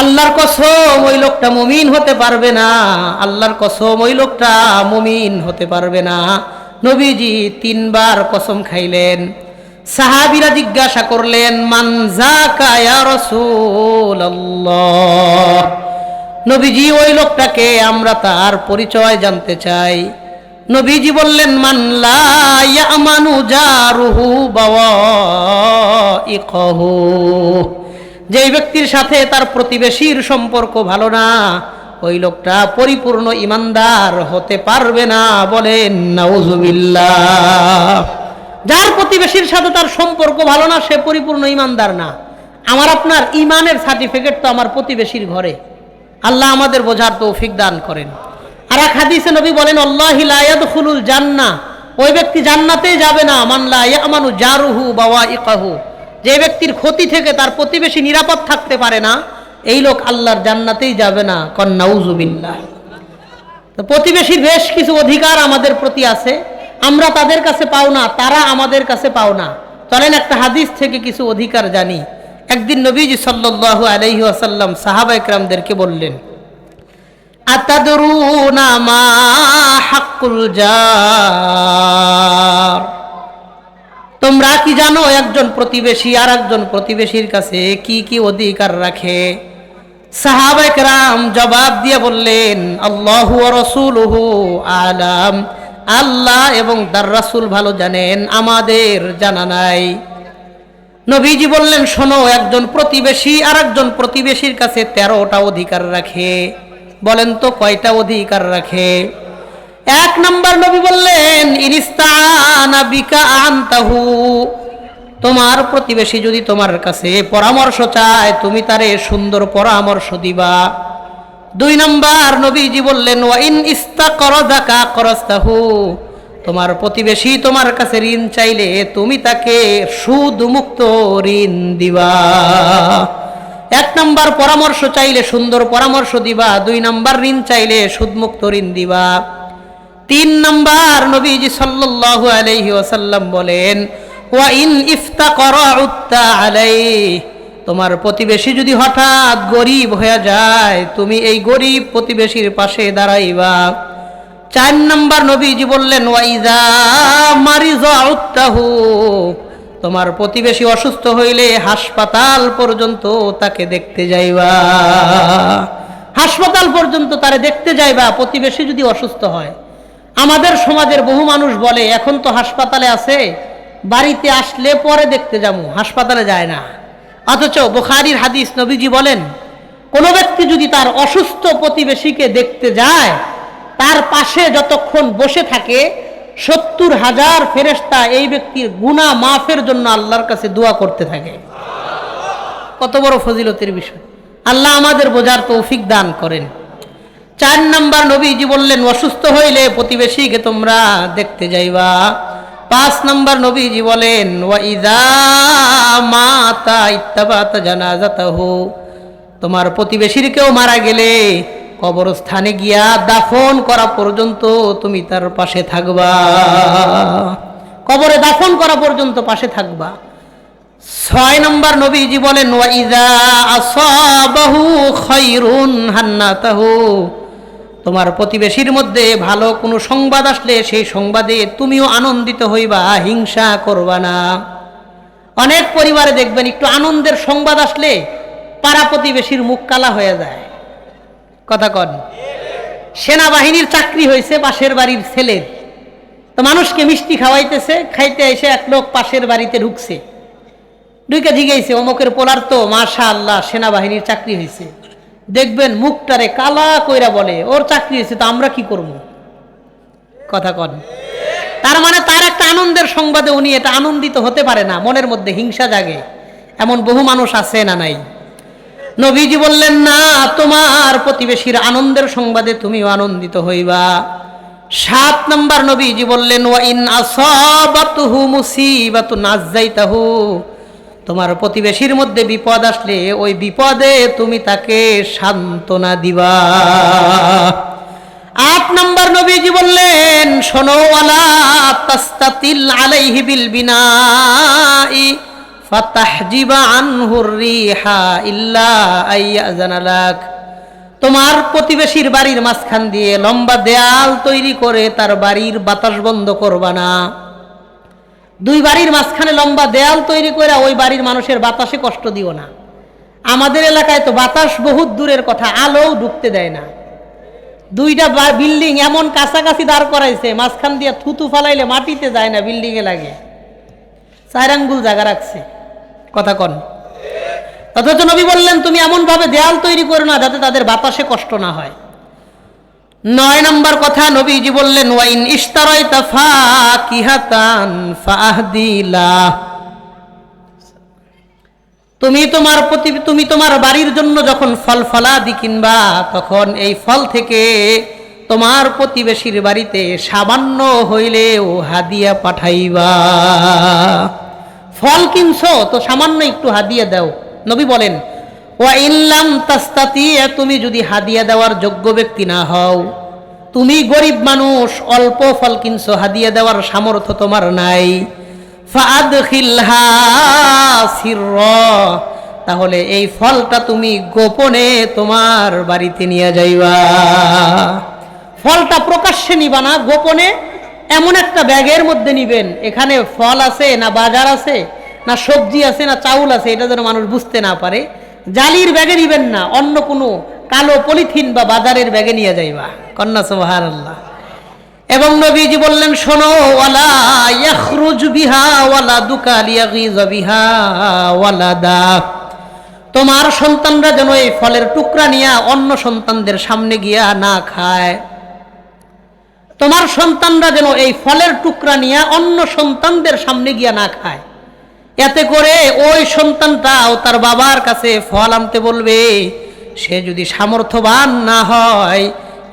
আল্লাহর কসম ওই লোকটা মুমিন হতে পারবে না। আল্লাহর কসম ওই লোকটা মুমিন হতে পারবে না। নবীজি তিনবার কসম খাইলেন। সাহাবিরা জিজ্ঞাসা করলেন নবীজি ওই লোকটাকে আমরা তার পরিচয় জানতে চাই। নবীজি বললেন, মান লা ইয়ামানু জারুহু বাওয়াইকাহু। যেই ব্যক্তির সাথে তার প্রতিবেশীর সম্পর্ক ভালো না, ওই লোকটা পরিপূর্ণ ইমানদার হতে পারবে না বলেন, নাউজুবিল্লাহ। যার প্রতিবেশীর সাথে তার সম্পর্ক ভালো না, সে পরিপূর্ণ ইমানদার না। আমার আপনার ইমানের সার্টিফিকেট তো আমার প্রতিবেশীর ঘরে। আল্লাহ আমাদের বোঝার তৌফিক দান করেন। আর এক হাদিসে নবী বলেন, আল্লাহ জান্নাহ ওই ব্যক্তি জান্নাতেই যাবে না। মানলা ইয়ামানু জারুহু বাওয়া ইকাহু যে ব্যক্তির ক্ষতি থেকে তার প্রতিবেশী নিরাপদ থাকতে পারে না, এই লোক আল্লাহর জান্নাতেই যাবে না। কন্নাউজুবিল্লাহ তো প্রতিবেশীর বেশ কিছু অধিকার আমাদের প্রতি আছে। আমরা তাদের কাছে পাও না, তারা আমাদের কাছে পাও না। চলেন একটা হাদিস থেকে কিছু অধিকার জানি। একদিন নবীজি সাল্লাল্লাহু আলাইহি ওয়াসাল্লাম সাহাবা একরামদেরকে বললেন আতাদরুনা মা হাক্কুল জার? তোমরা কি জানো একজন প্রতিবেশী আর একজন প্রতিবেশীর কাছে কি কি অধিকার রাখে? সাহাবাইক রাম জবাব দিয়ে বললেন, আল্লাহু রসুলহু আলাম। আল্লাহ এবং তার রাসূল ভালো জানেন, আমাদের জানা নাই। নবীজি বললেন, শোনো, একজন প্রতিবেশী আর একজন প্রতিবেশীর কাছে তেরোটা অধিকার রাখে। বলেন তো কয়টা অধিকার রাখে? এক নম্বর নবী বললেন আনতাহু। তোমার প্রতিবেশী যদি তোমার কাছে পরামর্শ চায়, তুমি তারে সুন্দর পরামর্শ দিবা। দুই নম্বর নবীজি বললেন, ওয়াইন ইস্তা করজাকা করস্তাহু তোমার প্রতিবেশী তোমার কাছে ঋণ চাইলে তুমি তাকে সুদ মুক্ত ঋণ দিবা। এক নম্বর পরামর্শ চাইলে সুন্দর পরামর্শ দিবা, দুই নম্বর ঋণ চাইলে সুদমুক্ত ঋণ দিবা। তিন নম্বর নবীজি সাল্লাল্লাহু আলাইহি ওয়াসাল্লাম বলেন ওয়া ইন ইফতাকরা উত্তা আলাই তোমার প্রতিবেশী যদি হঠাৎ গরিব হয়ে যায়, তুমি এই গরিব প্রতিবেশীর পাশে দাঁড়াইবা। চার নম্বর নবীজি বললেন, ওয়াইজা মারিজ উত্তাহু তোমার প্রতিবেশী অসুস্থ হইলে হাসপাতাল পর্যন্ত তাকে দেখতে যাইবা। হাসপাতাল পর্যন্ত তারে দেখতে যাইবা, প্রতিবেশী যদি অসুস্থ হয়। আমাদের সমাজের বহু মানুষ বলে, এখন তো হাসপাতালে আছে, বাড়িতে আসলে পরে দেখতে যাব হাসপাতালে যায় না। অথচ বুখারির হাদিস নবীজি বলেন, কোনো ব্যক্তি যদি তার অসুস্থ প্রতিবেশীকে দেখতে যায়, তার পাশে যতক্ষণ বসে থাকে সত্তর হাজার ফেরেস্তা এই ব্যক্তির গুণা মাফের জন্য আল্লাহর কাছে দোয়া করতে থাকে। কত বড় ফজিলতের বিষয়। আল্লাহ আমাদের বোঝার তৌফিক দান করেন। চার নাম্বার নবীজি বললেন, অসুস্থ হইলে প্রতিবেশীকে তোমরা দেখতে যাইবা। পাঁচ নাম্বার নবীজি বলেন মাতা ইত্তাবাত জানাজাতাহু তোমার প্রতিবেশীর কেউ মারা গেলে কবরস্থানে গিয়া দাফন করা পর্যন্ত তুমি তার পাশে থাকবা। কবরে দাফন করা পর্যন্ত পাশে থাকবা। ছয় নম্বর নবীজি বলেন তোমার প্রতিবেশীর মধ্যে ভালো কোনো সংবাদ আসলে সেই সংবাদে তুমিও আনন্দিত হইবা, হিংসা করবা না। অনেক পরিবারে দেখবেন একটু আনন্দের সংবাদ আসলে পাড়া প্রতিবেশীর মুখ কালা হয়ে যায়। কথা কন। সেনাবাহিনীর চাকরি হয়েছে পাশের বাড়ির ছেলের তো মানুষকে মিষ্টি খাওয়াইতেছে, খাইতে এসে এক লোক পাশের বাড়িতে ঢুকছে। ঢুকে জিগেছে অমুকের পোলার তো মাশা আল্লাহ সেনাবাহিনীর চাকরি হয়েছে। দেখবেন মুখটারে কালা কইরা বলে, ওর চাকরি হয়েছে, তো আমরা কি করব? কথা কন। তার মানে তার একটা আনন্দের সংবাদে উনি এটা আনন্দিত হতে পারে না, মনের মধ্যে হিংসা জাগে। এমন বহু মানুষ আছে না নাই? নবীজি বললেন, না, তোমার প্রতিবেশীর আনন্দের সংবাদে তুমিও আনন্দিত হইবা। সাত নম্বর নবীজি বললেন ওয়া ইন আসাবাতুহু মুসিবাতু নাজাইতাহু তোমার প্রতিবেশীর মধ্যে বিপদ আসলে ওই বিপদে তুমি তাকে সান্ত্বনা দিবা। আট নম্বর নবীজি বললেন, শোনো, ওয়ালা তাস্তাতিল আলাইহি বিল বিনাই। তোমার প্রতিবেশীর বাড়ির মাঝখান দিয়ে লম্বা দেয়াল তৈরি করে তার বাড়ির বাতাস বন্ধ করবা না। দুই বাড়ির মাঝখানে লম্বা দেয়াল তৈরি করে ওই বাড়ির মানুষের বাতাসে কষ্ট দিও না। আমাদের এলাকায় তো বাতাস বহুত দূরের কথা, আলোও ঢুকতে দেয় না। দুইটা বিল্ডিং এমন কাছাকাছি দাঁড় করাইছে, মাঝখান দিয়ে থুতু ফালাইলে মাটিতে যায় না বিল্ডিংয়ে লাগে। চার আঙ্গুল জায়গা রাখছে। কথা কন। অথচ নবী বললেন, তুমি এমন ভাবে দেয়াল তৈরি করো না, যাতে তাদের বাতাসে কষ্ট না হয়। নয় নম্বর কথা, নবীজি বললেন, ওয়াইন ইস্তারয় তাফা কিহাতান ফাহদিলা। তুমি তোমার প্রতি, তুমি তোমার বাড়ির জন্য যখন ফল ফলাদি কিনবা, তখন এই ফল থেকে তোমার প্রতিবেশীর বাড়িতে সামান্য হইলেও হাদিয়া পাঠাইবা। ফল কিনছো, তো সামান্য একটু হাদিয়া দাও। নবী বলেন, ওয়া ইল্লাম তাস্তাতি তুমি যদি হাদিয়া দেওয়ার যোগ্য ব্যক্তি না হও, তুমি গরিব মানুষ, অল্প ফল কিনছো, হাদিয়া দেওয়ার সামর্থ্য তোমার নাই। তাহলে এই ফলটা তুমি গোপনে তোমার বাড়িতে নিয়ে যাইবা। ফলটা প্রকাশ্যে নিবা না, গোপনে এমন একটা ব্যাগের মধ্যে নিবেন, এখানে ফল আছে, না বাজার আছে, না সবজি আছে, না চাউল আছে, এটা যেন মানুষ বুঝতে না পারে। জালির ব্যাগে নিবেন না, অন্য কোনো কালো পলিথিন বা বাজারের ব্যাগে নিয়ে যাইবা। কন্যা সোহার আল্লাহ এবং নবীজি বললেন, শোনো, ওয়ালা ইয়াখরুজ বিহা, ওয়ালা দুকাল ইয়াগিজ বিহা, ওয়ালা দা। তোমার সন্তানরা যেন এই ফলের টুকরা নিয়ে অন্য সন্তানদের সামনে গিয়া না খায়। তোমার সন্তানরা যেন এই ফলের টুকরা নিয়ে অন্য সন্তানদের সামনে গিয়া না খায়। এতে করে ওই সন্তানটাও তার বাবার কাছে ফল আনতে বলবে, সে যদি সামর্থ্যবান না হয়,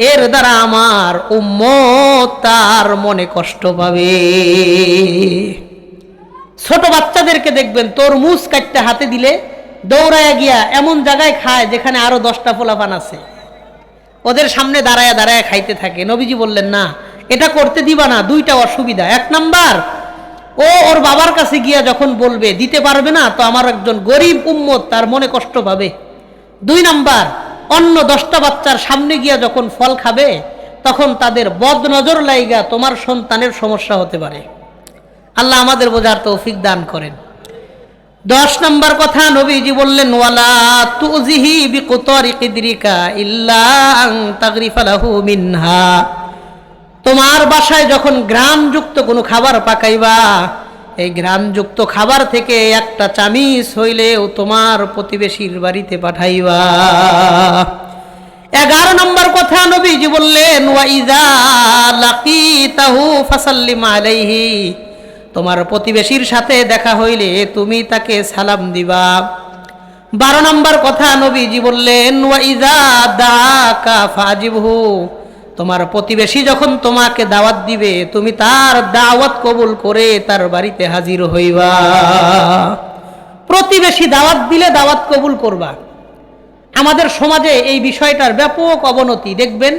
এর দ্বারা আমার উম্মত তার মনে কষ্ট পাবে। ছোট বাচ্চাদেরকে দেখবেন তরমুজ কাটতে হাতে দিলে দৌড়ায় গিয়া এমন জায়গায় খায় যেখানে আরও দশটা পোলাপান আছে। ওদের সামনে দাঁড়ায় দাঁড়ায় খাইতে থাকে। নবীজি বললেন, না, এটা করতে দিবা না, দুইটা অসুবিধা। এক নাম্বার, ও ওর বাবার কাছে গিয়া যখন বলবে, দিতে পারবে না, তো আমার একজন গরিব উম্মত, তার মনে কষ্ট পাবে। দুই নাম্বার, অন্য দশটা বাচ্চার সামনে গিয়া যখন ফল খাবে, তখন তাদের বদ নজর লাইগা তোমার সন্তানের সমস্যা হতে পারে। আল্লাহ আমাদের বোঝার তৌফিক দান করেন। দশ নম্বর কথা নবীজি বললেন, ওয়ালা তুজিহি বিকুতরি কিদরিকা ইল্লা আন তাগরিফা লাহু মিনহা। তোমার বাসায় যখন গ্রামযুক্ত কোনো খাবার পাকাইবা, এই গ্রামযুক্ত খাবার থেকে একটা চামিচ হইলেও তোমার প্রতিবেশীর বাড়িতে পাঠাইবা। এগারো নম্বর কথা নবীজি বললেন ওয়াইজা লাকিতাহু ফাসাল্লিম আলাইহি। তোমার প্রতিবেশীর সাথে দেখা হইলে তুমি তাকে সালাম দিবা। বারো নম্বর কথা নবীজি বললেন তোমার প্রতিবেশী যখন তোমাকে দাওয়াত দিবে, তুমি তার দাওয়াত কবুল করে তার বাড়িতে হাজির হইবা। প্রতিবেশী দাওয়াত দিলে দাওয়াত কবুল করবা। আমাদের সমাজে এই বিষয়টার ব্যাপক অবনতি, দেখবেন?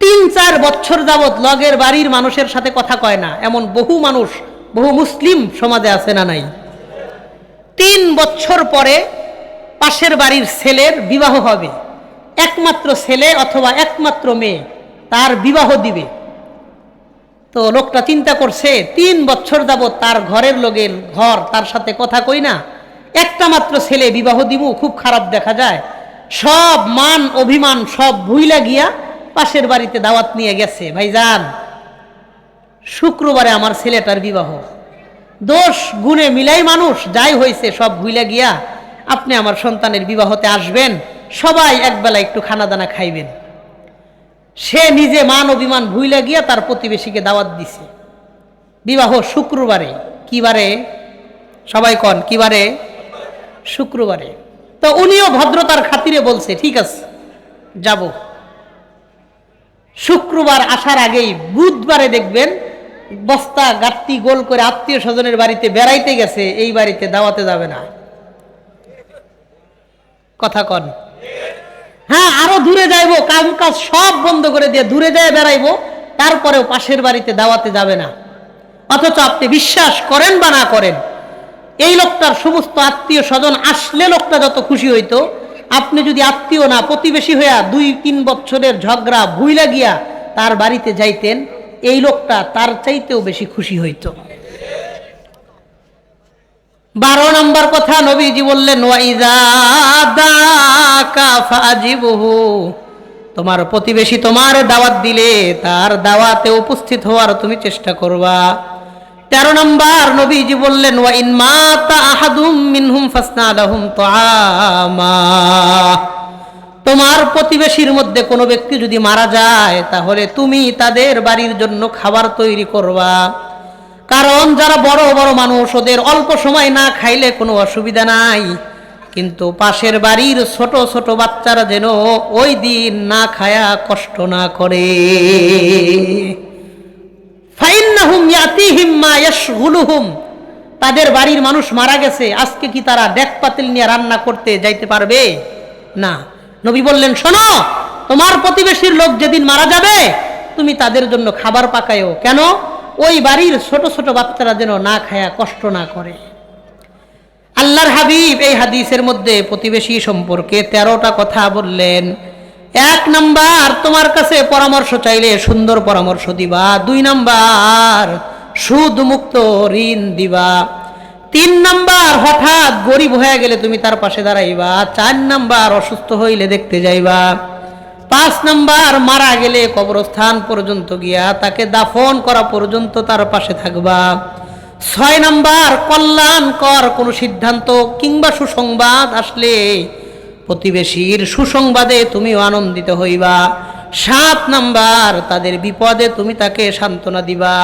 তিন চার বছর যাবৎ লগের বাড়ির মানুষের সাথে কথা কয় না। এমন বহু মানুষ, বহু মুসলিম সমাজে আছে না নাই? তিন বছর পরে পাশের বাড়ির ছেলের বিবাহ হবে। একমাত্র ছেলে অথবা একমাত্র মেয়ে, তার বিবাহ দিবে। তো লোকটা চিন্তা করছে, তিন বছর যাবৎ তার ঘরের লোকের ঘর তার সাথে কথা কই না? একটা মাত্র ছেলে বিবাহ দিব খুব খারাপ দেখা যায়। সব মান, অভিমান সব ভুইলা গিয়া পাশের বাড়িতে দাওয়াত নিয়ে গেছে, ভাইজান। শুক্রবারে আমার ছেলেটার বিবাহ। দোষ গুণে মিলাই মানুষ, যাই হয়েছে সব ভুইলা গিয়া আপনি আমার সন্তানের বিবাহতে আসবেন, সবাই একবেলা একটু খানা দানা খাইবেন। সে নিজে মান অভিমান ভুইলা গিয়া তার প্রতিবেশীকে দাওয়াত দিছে। বিবাহ শুক্রবারে। কি বারে সবাই কন কি বারে শুক্রবারে। তো উনিও ভদ্রতার খাতিরে বলছে, ঠিক আছে, যাব। শুক্রবার আসার আগেই বুধবারে দেখবেন বস্তা গাত্তি গোল করে আত্মীয় স্বজনের বাড়িতে বেড়াইতে গেছে, এই বাড়িতে দাওয়াতে যাবে না। কথা কন। হ্যাঁ আরও দূরে যাইবো কাম কাজ সব বন্ধ করে দিয়ে দূরে যায় বেড়াইবো, তারপরেও পাশের বাড়িতে দাওয়াতে যাবে না। অথচ আপনি বিশ্বাস করেন বা না করেন, এই লোকটার সমস্ত আত্মীয় স্বজন আসলে লোকটা যত খুশি হইতো আপনি যদি আত্মীয় না, প্রতিবেশী হইয়া দুই, তিন বছরের ঝগড়া ভুইলা গিয়া তার বাড়িতে যাইতেন, এই লোকটা তার চাইতেও বেশি খুশি হইতো। বারো নম্বর কথা নবীজি বললেন তোমার প্রতিবেশী তোমার দাওয়াত দিলে, তার দাওয়াতে উপস্থিত হওয়ার তুমি চেষ্টা করবা। তেরো নম্বর নবীজি বললেন, ওয়া ইন মাতা আহাদুম মিনহুম ফাসনা লাহুম তুআমা। তোমার প্রতিবেশীর মধ্যে কোনো ব্যক্তি যদি মারা যায়, তাহলে তুমি তাদের বাড়ির জন্য খাবার তৈরি করবা। কারণ যারা বড় বড় মানুষ, ওদের অল্প সময় না খাইলে কোনো অসুবিধা নাই। কিন্তু পাশের বাড়ির ছোট ছোট বাচ্চারা যেন ওই দিন না খায়া কষ্ট না করে। তাদের বাড়ির মানুষ মারা গেছে। আজকে কি তারা ডেক পাতিল নিয়ে রান্না করতে যাইতে পারবে? না। নবী বললেন, শোনো, তোমার প্রতিবেশীর লোক যেদিন মারা যাবে, তুমি তাদের জন্য খাবার পাকায়ও। কেন? ওই বাড়ির ছোট ছোট বাচ্চারা যেন না খায়া কষ্ট না করে। আল্লাহর হাবিব এই হাদিসের মধ্যে প্রতিবেশী সম্পর্কে তেরোটা কথা বললেন। এক নাম্বার, তোমার কাছে পরামর্শ চাইলে সুন্দর পরামর্শ দিবা। দুই নাম্বার সুদ মুক্ত ঋণ দিবা। তিন নাম্বার, হঠাৎ গরিব হয়ে গেলে তুমি তার পাশে দাঁড়াইবা। চার নাম্বার, অসুস্থ হইলে দেখতে যাইবা। পাঁচ নাম্বার, মারা গেলে কবরস্থান পর্যন্ত গিয়া তাকে দাফন করা পর্যন্ত তার পাশে থাকবা। ছয় নাম্বার, কল্যাণকর কোনো সিদ্ধান্ত কিংবা সুসংবাদ আসলে প্রতিবেশীর সুসংবাদে তুমিও আনন্দিত হইবা। সাত নাম্বার, তাদের বিপদে তুমি তাকে সান্ত্বনা দিবা।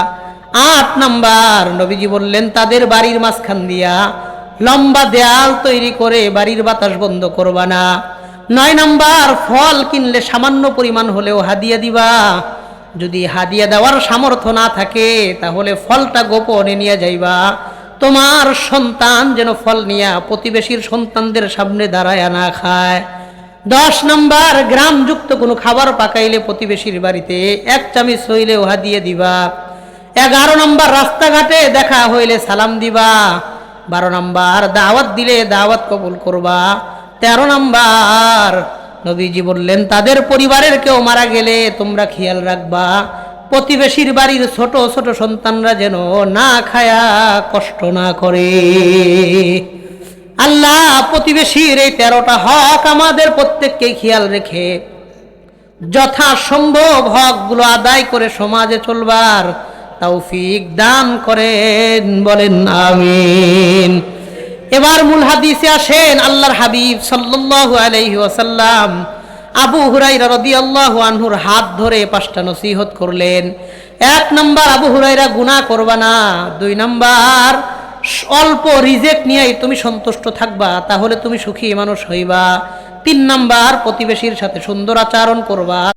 আট নাম্বার। নবীজি বললেন, তাদের বাড়ির মাঝখান দিয়া লম্বা দেয়াল তৈরি করে বাড়ির বাতাস বন্ধ করবা না। নয় নাম্বার, ফল কিনলে সামান্য পরিমাণ হলেও হাদিয়া দিবা। যদি হাদিয়া দেওয়ার সামর্থ্য না থাকে, তাহলে ফলটা গোপনে নিয়ে যাইবা। তোমার সন্তান যেন ফল নিয়া প্রতিবেশীর সন্তানদের সামনে দাঁড়ায় না খায়। দশ নম্বর, গ্রামযুক্ত কোনো খাবার পাকাইলে প্রতিবেশীর বাড়িতে এক চামিচ হইলে উহা দিয়ে দিবা। এগারো নম্বর রাস্তাঘাটে দেখা হইলে সালাম দিবা। বারো নম্বর দাওয়াত দিলে দাওয়াত কবুল করবা। তেরো নম্বর, নবীজি বললেন, তাদের পরিবারের কেউ মারা গেলে তোমরা খেয়াল রাখবা। প্রতিবেশীর বাড়ির ছোট ছোট সন্তানরা যেন না খায়া কষ্ট না করে। আল্লাহ, প্রতিবেশীর এই তেরোটা হক আমাদের প্রত্যেককে খেয়াল রেখে যথাসম্ভব হকগুলো আদায় করে সমাজে চলবার তৌফিক দান করেন, বলেন আমিন। এবার মূল হাদিসে আসেন আল্লাহর হাবিব সাল্লাল্লাহু আলাইহি ওয়াসাল্লাম। আবু হুরাইরা রাদিয়াল্লাহু আনহুর হাত ধরে পাঁচটা নসিহত করলেন। এক নম্বর, আবু হুরাইরা গুনাহ করবা না। দুই নাম্বার, অল্প রিজেক্ট নিয়েই তুমি সন্তুষ্ট থাকবা, তাহলে তুমি সুখী মানুষ হইবা। তিন নাম্বার, প্রতিবেশীর সাথে সুন্দর আচরণ করবা।